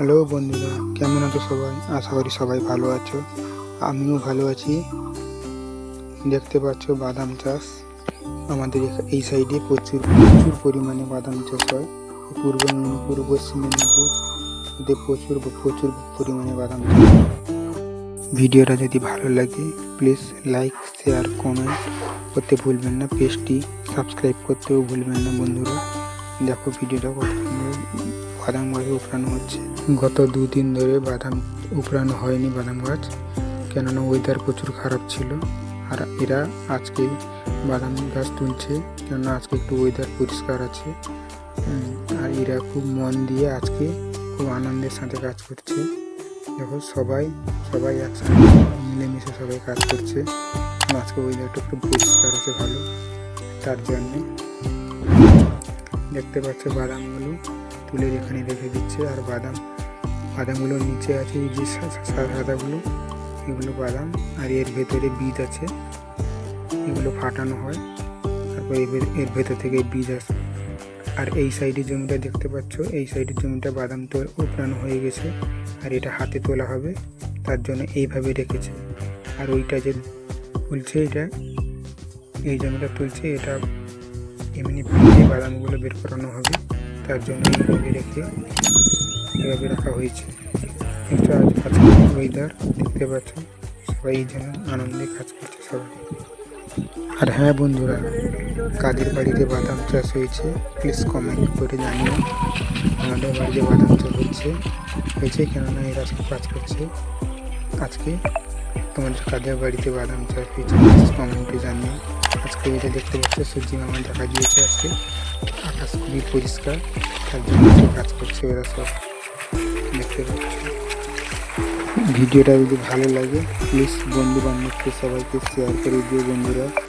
Hello বন্ধুরা, কেমন আছো সবাই? আশা করি সবাই ভালো আছো। আমিও ভালো আছি। দেখতে পাচ্ছ বাদাম চাষ। আমাদের এই সাইডে প্রচুর প্রচুর পরিমাণে বাদাম চাষ হয়। পূর্ব মেদিনীপুর, পশ্চিম মেদিনীপুর ওদের প্রচুর প্রচুর পরিমাণে বাদাম চাষ। ভিডিওটা যদি ভালো লাগে প্লিজ লাইক শেয়ার কমেন্ট করতে ভুলবেন না। পেজটি সাবস্ক্রাইব করতেও ভুলবেন না বন্ধুরা। দেখো ভিডিওটা কত সুন্দর। বাদাম গাছ উপড়ানো হচ্ছে। গত দুদিন ধরে বাদাম উপড়ানো হয়নি বাদাম গাছ, কেননা ওয়েদার প্রচুর খারাপ ছিল। আর এরা আজকে বাদাম গাছ তুলছে, কেননা আজকে একটু ওয়েদার পরিষ্কার আছে। আর এরা খুব মন দিয়ে আজকে খুব আনন্দের সাথে কাজ করছে। দেখো সবাই সবাই একসাথে মিলেমিশে সবাই কাজ করছে। আজকে ওয়েদারটা একটু পরিষ্কার আছে, ভালো। তার জন্যে দেখতে পাচ্ছ বাদামগুলো তুলে এখানে রেখে দিচ্ছে আর বাদাম বাদামগুলো নিচে আছে এই যে সাদাগুলো, এগুলো বাদাম আর এর ভেতরে বীজ আছে, এগুলো ফাটানো হয়, তারপর এর ভেতর থেকে বীজ আসে, আর এই সাইডের জমিটা দেখতে পাচ্ছ, এই সাইডের জমিটা বাদাম তো উপড়ানো হয়ে গেছে আর এটা হাতে তোলা হবে, তার জন্য এইভাবে রেখেছে। আর ওইটা যে তুলছে এটা, এই জমিটা তুলছে এটা এমনি ফিরে বাদামগুলো বের করানো হবে। তার জন্য রেখে এভাবে রাখা হয়েছে। একটু আজ আজকে ওয়েদার দেখতে পাচ্ছ? সবাই জন্য আনন্দে কাজ করছে সবাই। আর হ্যাঁ বন্ধুরা, কাদের বাড়িতে বাদাম চাষ হয়েছে প্লিজ কমেন্ট করে জানিও। আমাদের বাড়িতে বাদাম চাষ হচ্ছে, হয়েছে কেননা এরা সব কাজ করছে। আজকে তোমাদের কাদের বাড়িতে বাদাম চাষ হয়েছে কমেন্টে জানিও। আজকে এটা দেখতে পাচ্ছ সূর্যি মামা দেখা দিয়েছে আজকে। আকাশ খুবই পরিষ্কার, তার জন্য কাজ করছে ওরা সব দেখতে পাচ্ছি। ভিডিওটা যদি ভালো লাগে প্লিজ বন্ধু বান্ধবকে সবাইকে শেয়ার করে দিও বন্ধুরা।